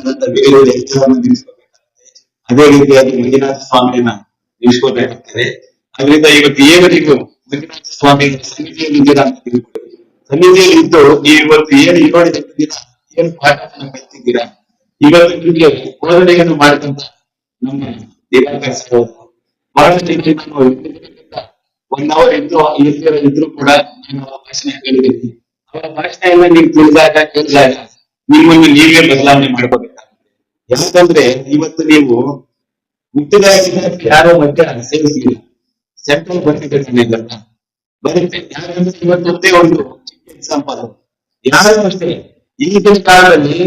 ಆದಂತ ಬೇರೆ ವ್ಯಕ್ತಿಗಳನ್ನು ನಿಲ್ಲಿಸಬೇಕಾಗುತ್ತೆ ಅದೇ ರೀತಿಯಾಗಿ ಮಂಜುನಾಥ ಸ್ವಾಮಿಯನ್ನ ನಿಲ್ಲಿಸ್ಕೋಬೇಕಾಗ್ತದೆ ಅದರಿಂದ ಇವತ್ತು ಏವರಿಗೂ ಮಂಜುನಾಥ ಸ್ವಾಮಿ ಸಮಿತಿಯಲ್ಲಿದ್ದೀರಾ ಅಂತ ತಿಳ್ಕೊಳ್ಳಿ. ಸನ್ನಿಧಿಯಲ್ಲಿ ಇದ್ದು ನೀವು ಇವತ್ತು ಏನು ಏಳು ಏನು ಪಾಠವನ್ನು ಕಲಿತಿದ್ದೀರಾ ಇವತ್ತು ನಿಮಗೆ ಬೋಧನೆಯನ್ನು ಮಾಡಿದಂತ ನಮ್ಮ ದಿವಾಕರ್ ಸರ್ ಒನ್ ಅವರ್ ಇದ್ರು ಇಲ್ದಿರ ಇದ್ರು ಕೂಡ ನಾನು ಭಾಷಣ ಹೇಳಿದ್ದೀನಿ ಅವರ ಭಾಷಣ ಎಲ್ಲ ನೀವು ತಿಳಿದಾಗ ಕೇಳಿದಾಗ ನಿಮ್ಮನ್ನು ನೀವೇ ಬದಲಾವಣೆ ಮಾಡ್ಕೋಬೇಕಾಗುತ್ತೆ ಯಾಕಂದ್ರೆ ಇವತ್ತು ನೀವು ಹುಟ್ಟಿದಾಗಿನ ಯಾರೋ ಮಧ್ಯ ಸೇವಿಸಿಲ್ಲ ಸೆಂಟ್ರಲ್ ಬಂದಿದ್ದಾರೆ ಬರುತ್ತೆ. ಯಾಕಂದ್ರೆ ಇವತ್ತು ಒಂದೇ ಎಕ್ಸಾಂಪಲ್ ಯಾರು ಅಷ್ಟೇ ಈಗಿನ ಕಾಲದಲ್ಲಿ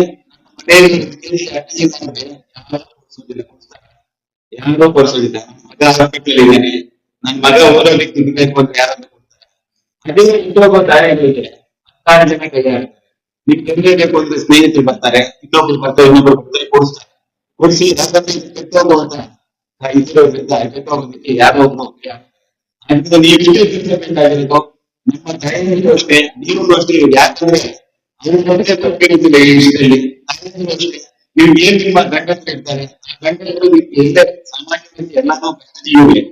ಯಾರೋ ಕೊಡ್ಸೋದಿಲ್ಲ, ಮಗ ಹಾಸ್ಪಿಟಲ್ ನನ್ ಮಗ ಓದೋದಕ್ಕೆ ದುಡ್ಬೇಕು ಅಂತ ಯಾರನ್ನ ಕೊಡ್ತಾರೆ? ಅದೇ ದಾರಿ ಇದೆ ಹತ್ತಾರು ಜನ ಕೈ ಹಾಕ್ತಾರೆ ನಿಮ್ ಕೆಳಗೆ ಒಂದು ಸ್ನೇಹಿತರು ಬರ್ತಾರೆ ಇನ್ನೊಬ್ರು ಬರ್ತಾರೆ ಇನ್ನೊಬ್ರು ಬರ್ತಾರೆ ಕೊಡಿಸ್ತಾರೆ ಕೊಡಿಸಿ ಯಾಕಂದ್ರೆ ಇದು ಕೆಟ್ಟೋಗು ಅಂತ ಇದ್ರಿಂದ ಕೆಟ್ಟೋಗೋದಕ್ಕೆ ಯಾರೋ ಒಬ್ಬ ಅಂತ ನೀವು ಇಷ್ಟೇ ತಿಳ್ಕೊಬೇಕಾಗಿರೋದು ನಿಮ್ಮ ತಾಯಿಯಲ್ಲೂ ಅಷ್ಟೇ ನೀವು ಅಷ್ಟೇ ಯಾಕಂದ್ರೆ ಅವ್ರ ಬಗ್ಗೆ ತಪ್ಪಿರುತ್ತಿಲ್ಲ ಈ ವಿಷಯದಲ್ಲಿ ತಾಯಿಯಲ್ಲೂ ಅಷ್ಟೇ ನೀವು ಏನ್ ನಿಮ್ಮ ಗಂಡ ಹತ್ರ ಇರ್ತಾರೆ ಆ ಗಂಡರು ಎಲ್ಲೇ ಸಾಮಾನ್ಯವಾಗಿ ಎಲ್ಲಾನು ಕಷ್ಟ ಜೀವಿಗಳೇ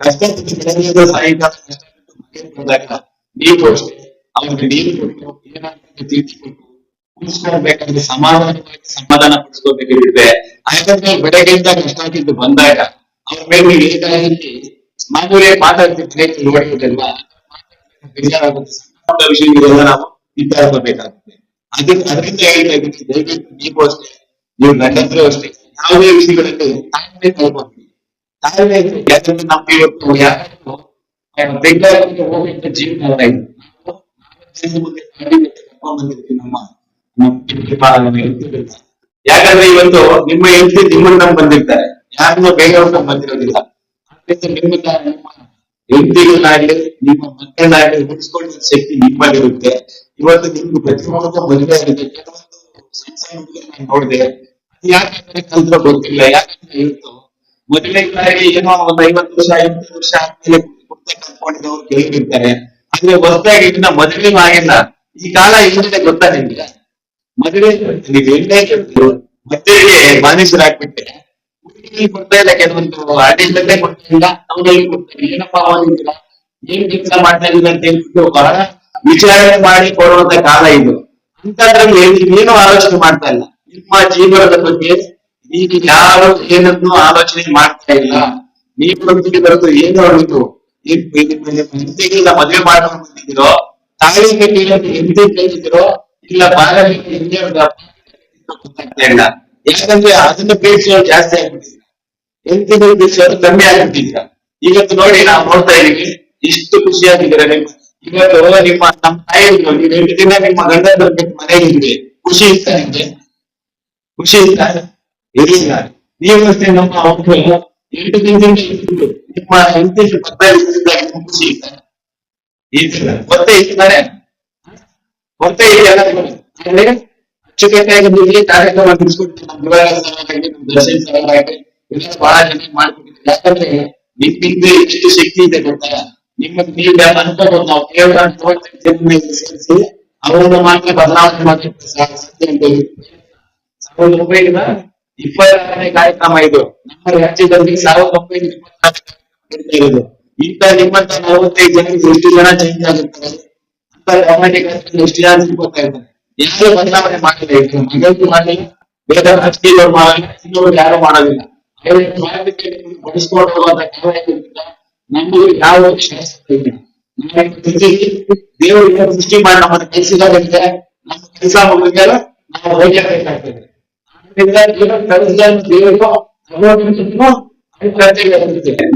ಕಷ್ಟ ಬೆಳಗ್ಗೆ ಸಾಯಂಕಾಲ ಕಷ್ಟಪಟ್ಟು ಮನೆಗೆ ಬಂದಾಗ ನೀವು ಅಷ್ಟೇ ಅವ್ರಿಗೆ ನೀರು ಕೊಟ್ಟು ಏನಾಗ್ತದೆ ತಿಳಿಸಿ ಕೊಟ್ಟು ಕೂರಿಸ್ಕೊಳ್ಬೇಕಾದ್ರೆ ಸಮಾಧಾನವಾಗಿ ಸಮಾಧಾನ ಪಡಿಸ್ಕೋಬೇಕಿರುತ್ತೆ ಯಾಕಂದ್ರೆ ಬೆಳಗ್ಗೆಯಿಂದ ಕಷ್ಟ ಆಗಿದ್ದು ಬಂದಾಗ ಅವ್ರ ಮೇಲೆ ಏಕಾಏಕಿ ಮಾಮೂಲಿ ಮಾತಾಡ್ತಿದ್ರೆ ನೋಡಿರೋದಲ್ವಾ ಬೇಜಾರಾಗುತ್ತೆ ಸಣ್ಣ ಪುಟ್ಟ ವಿಷಯಗಳೆಲ್ಲ ನಾವು ವಿಚಾರಿಸಬೇಕಾಗುತ್ತೆ ಅದಕ್ಕೆ ಅದರಿಂದ ಹೇಳ್ತಾ ಇದ್ದೀನಿ ದಯವಿಟ್ಟು ನೀವು ಅಷ್ಟೇ ನೀವು ಗಂಡಂದ್ರು ಅಷ್ಟೇ ಯಾವುದೇ ವಿಷಯಗಳಲ್ಲಿ ತಾಳ್ಮೆ ಕಳ್ಕೊತೀವಿ ತಾಳ್ಮೆ ಇದ್ರೆ ಯಾಕಂದ್ರೆ ನಮ್ಗೆ ಇವತ್ತು ಯಾರು ಬೆಂಗಳೂರಿಗೆ ಹೋಗುವಂತ ಜೀವನ ಅಲ್ಲ ಇದು ನಾವು ನಾಲ್ಕು ಜನ ಮುಂದೆ ಯಾಕಂದ್ರೆ ಇವತ್ತು ನಿಮ್ಮ ಹೆಂಡತಿ ನಿಮ್ಮನ್ನ ನಂಬ್ ಬಂದಿರ್ತಾರೆ. ಯಾರನ್ನ ಬೇಗ ಬಂದಿರೋದಿಲ್ಲ ನಿಮ್ಮ ಹೆಂಡತಿಗಳನ್ನಾಗ್ಲಿ ನಿಮ್ಮ ಮಕ್ಕಳನ್ನಾಗ್ಲಿ ಉಳಿಸ್ಕೊಳ್ಳೋ ಶಕ್ತಿ ನಿಮ್ಮಲ್ಲಿರುತ್ತೆ. ಇವತ್ತು ನಿಮ್ಗೆ ಪ್ರತಿಯೊಂದು ಮದುವೆ ಆಗಿದೆ. ಕೆಲವೊಂದು ಸಣ್ಣ ಸಣ್ಣ ನೋಡಿದೆ. ಯಾಕಂದ್ರೆ ಕಲ್ತ್ರ ಗೊತ್ತಿಲ್ಲ. ಯಾಕಂದ್ರೆ ಇವತ್ತು ಮದುವೆಗಳಾಗಿ ಏನೋ ಒಂದ್ ಐವತ್ತು ವರ್ಷ ಐವತ್ತು ವರ್ಷ ಆದ್ಮೇಲೆ ಕಲ್ತ್ಕೊಂಡಿದ್ದವ್ರು ಕೇಳಿರ್ತಾರೆ. ಆದ್ರೆ ಹೊಸದಾಗಿ ಇದನ್ನ ಮದುವೆ ಆಗಿಲ್ಲ. ಈ ಕಾಲ ಏನಿದೆ ಗೊತ್ತಾ ನಿಮ್ಗೆ? ಮದುವೆ ನೀವು ಎಣ್ಣೆ ಕೇಳ್ತೀರೋ ಮದುವೆಗೆ ಕೊಡ್ತಾ ಇಲ್ಲ ಕೆಲವೊಂದು ಆಡಿಲ್ಲದೆ ಕೊಡ್ತಾ ಇಲ್ಲ ಅವರಲ್ಲಿ ಕೊಡ್ತಾರೆ ಏನಪ್ಪಾ ಅವನಿಲ್ಲ ಏನ್ ಕೆಲಸ ಮಾಡ್ತಾ ಇಲ್ಲ ಅಂತ ಹೇಳ್ಬಿಟ್ಟು ಬಹಳ ವಿಚಾರಣೆ ಮಾಡಿ ಕೊಡುವಂತ ಕಾಲ ಇದು. ಅಂತದ್ರಲ್ಲಿ ನೀವೇನು ಆಲೋಚನೆ ಮಾಡ್ತಾ ಇಲ್ಲ. ನಿಮ್ಮ ಜೀವನದ ಬಗ್ಗೆ ನೀವು ಯಾರು ಏನನ್ನು ಆಲೋಚನೆ ಮಾಡ್ತಾ ಇಲ್ಲ. ನೀವು ಬರೋದು ಏನು ಹೊರತು ಮದುವೆ ಮಾಡ್ಕೊಂಡು ಬಂದಿದ್ದೀರೋ? ತಾಳಿ ಕಟ್ಟಿಲ್ಲ ಹೆಂಡತಿ ಕಟ್ಟಿದಿರೋ ಇಲ್ಲ ಬಾಗಿಲು ಹಿಂದೆ ಯಾಕಂದ್ರೆ ಅದನ್ನ ಪ್ರೀತಿಸೋರು ಜಾಸ್ತಿ ಆಗ್ಬಿಟ್ಟಿದ್ರು ಹೆಂಡತಿಗಳು ಪ್ರೀತಿಸೋರು ಕಮ್ಮಿ ಆಗ್ಬಿಟ್ಟಿದ್ರ ಇವತ್ತು ನೋಡಿ ನಾವು ನೋಡ್ತಾ ಇದೀವಿ ಇಷ್ಟು ಖುಷಿಯಾಗಿದ್ದೀರಾ ನಿಮ್ಮ ಇವತ್ತು ನಿಮ್ಮ ನಮ್ಮ ತಾಯಿ ನೀವು ಎಂಟು ದಿನ ನಿಮ್ಮ ಗಂಡ ಬರ್ಬೇಕು ಮನೆಯಲ್ಲಿ ಖುಷಿ ಇತ್ತ ನಿಮ್ಗೆ? ಖುಷಿ ಇತ್ತ? ಇರಲಿಲ್ಲ ನೀವು ನಮ್ಮ ಮಕ್ಕಳು. ಎಂಟು ದಿನದಿಂದ. ನಿಮ್ಮ ಹೆಂಡತಿ ಖುಷಿ ಇತ್ತ? ಗೊತ್ತೇ ಇರ್ತಾರೆ ಗೊತ್ತೇ ಇದೆಯಲ್ಲ ಅಂದ್ರೆ ಅಚ್ಚುಕಟ್ಟಾಗಿ ನಿಮಗೆ ಕಾರ್ಯಕ್ರಮ ನಿಮ್ಮಿಂದ ಎಷ್ಟು ಶಕ್ತಿ ಇದೆ ಗೊತ್ತಾ? ನಿಮ್ಮ ನೀವು ನಾವು ಮಾತ್ರ ಬದಲಾವಣೆ ಹೇಳಿ. ಸಾವಿರದ ಒಂಬೈನೂರ ಇಪ್ಪತ್ತಾರನೇ ಕಾರ್ಯಕ್ರಮ ಇದು. ನಮ್ಮ ರಾಜ್ಯದಲ್ಲಿ ಸಾವಿರದ ಒಂಬೈನೂರ ಇಪ್ಪತ್ತಾರು ಇಂಥ ನಿಮ್ಮಂತ ನಲವತ್ತೈದು ಜನ ಎಷ್ಟು ಜನ ಚೇಂಜ್ ಆಗುತ್ತಾರೆ ಎಷ್ಟು ಜನ ಇದ್ದಾರೆ ಯಾರು ಬದಲಾವಣೆ ಮಾಡಿಲ್ಲ ಮಗಳು ಮಾಡಲಿಲ್ಲ ಬೇರೆ ರಾಜಕೀಯದವ್ರು ಮಾಡಲ್ಲ ಇನ್ನೊಬ್ರು ಯಾರು ಮಾಡೋದಿಲ್ಲ. ಬಳಸ್ಕೊಂಡು ಯಾವ ದೇವರು ಮಾಡಿ ಕೆಲಸ.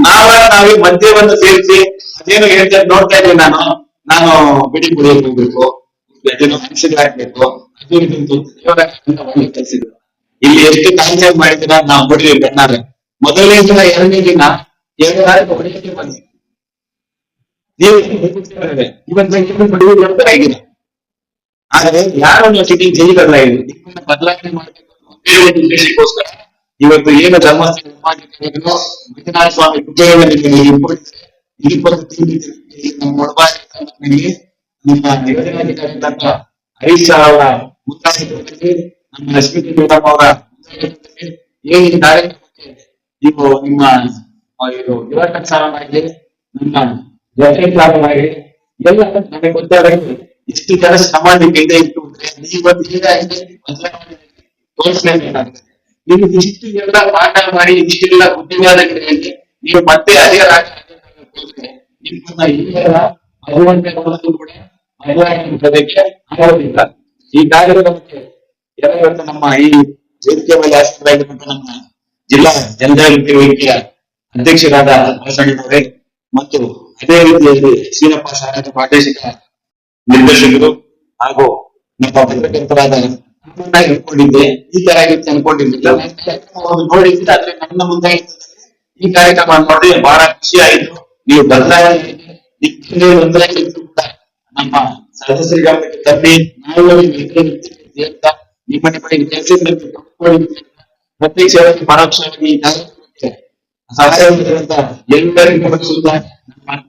ನಾವ ನಾವೇ ಮದ್ಯವನ್ನು ಸೇರಿಸಿ ಅದೇನು ಹೇಳ್ತಾರೆ ನೋಡ್ತಾ ಇದ್ದೀನಿ ನಾನು. ನಾನು ಬಿಡಿ ಕುಡಿಯಕ್ ಹೋಗ್ಬೇಕು ಅದೇನೋ ಹಾಕ್ಬೇಕು ಅದು ಇದು ಕಲಿಸಿದ್ರು ಇಲ್ಲಿ ಎಷ್ಟು ಕಾನ್ಸರ್ ಮಾಡಿದ್ರ ನಾವು ಬಿಡ್ರಿ ಕಣ್ಣಾರೆ ಮೊದಲನೇ ದಿನ ಎರಡನೇ ದಿನ, ಎರಡು ಹೊಡೆಯಕ್ಕೆ ಆದ್ರೆ ಯಾರು ನೀವು ಸಿಟಿ ಜೈಲಲ್ಲ ಬದಲಾವಣೆ ಮಾಡಬೇಕು ಇವತ್ತು ಏನು ಧರ್ಮಸ್ಥಳ ಸ್ವಾಮಿ ನಮ್ಮ ಯೋಜನಾಧಿಕಾರಿ ಹರೀಶ್ ಅವರ ನಮ್ಮ ಲಕ್ಷ್ಮೀ ಮೇಡಮ್ ಈ ನೀವು ನಿಮ್ಮ ಇದು ಯುವಕ ಸಾಲವಾಗಿ ನಮ್ಮ ಜೊತೆ ಸಾಲವಾಗಿ ಎಲ್ಲ ಇಷ್ಟು ಜನ ಸಮಾಜಕ್ಕೆ ಇಟ್ಟು ಇವತ್ತು ಹೀಗಾಗಿ ಬದಲಾವಣೆ ನೀವು ಇಷ್ಟು ಎಲ್ಲ ಪಾಠ ಮಾಡಿ ಇಷ್ಟೆಲ್ಲ ಬುದ್ಧಿವಾದಗಳಲ್ಲಿ ನೀವು ಮತ್ತೆ ಅದೇ ರಾಜ್ಯ ಕೂಡ ಬದಲಾವಣೆ ಆಗೋದಿಲ್ಲ. ಈ ಕಾರ್ಯಕ್ರಮಕ್ಕೆ ನಮ್ಮ ಈ ವೇದಿಕೆ ಮೇಲೆ ನಮ್ಮ ಜಿಲ್ಲಾ ಜನಜಾಗೃತಿ ವೇದಿಕೆಯ ಅಧ್ಯಕ್ಷರಾದ ಬಸವಣ್ಣನವರೇ ಮತ್ತು ಅದೇ ರೀತಿಯಲ್ಲಿ ಶ್ರೀನಪ್ಪ ಸಾರಥ ಪ್ರಾದೇಶಿಕ ನಿರ್ದೇಶಕರು ಹಾಗೂ ನಮ್ಮ ಪತ್ರಕರ್ತರಾದ ನಮ್ಮನ್ನ ಇಟ್ಕೊಂಡಿದ್ದೆ ಈ ತರ ಆಗಿತ್ತು ಅನ್ಕೊಂಡಿರ್ಲಿಲ್ಲ ನಾನು ಕಾರ್ಯಕ್ರಮವನ್ನು ನೋಡಿದ್ರೆ ಆದ್ರೆ ನನ್ನ ಮುಂದೆ ಈ ಕಾರ್ಯಕ್ರಮ ನೋಡಿ ಬಹಳ ಖುಷಿ ಆಯ್ತು ನೀವು ಬದಲಾವಣೆ ದಿಕ್ಕಿನಲ್ಲಿ ಒಂದಾಗಿ ಇದ್ದು ಕೂಡ ನಮ್ಮ ಸದಸ್ಯರ ಗಮನಕ್ಕೆ ತನ್ನಿ ನಾವು ನಿಮ್ಮನೆ ನಿಮ್ಮನೆ ಕೆಲಸ ಪ್ರತ್ಯಕ್ಷವಾಗಿ ಪರೋಕ್ಷವಾಗಿ ಈ ಕಾರ್ಯಕ್ರಮಕ್ಕೆ ಸಹಾಯ ಮಾಡಿದಂತ ಎಲ್ಲರಿಗೂ ಕೂಡ ನಮ್ಮ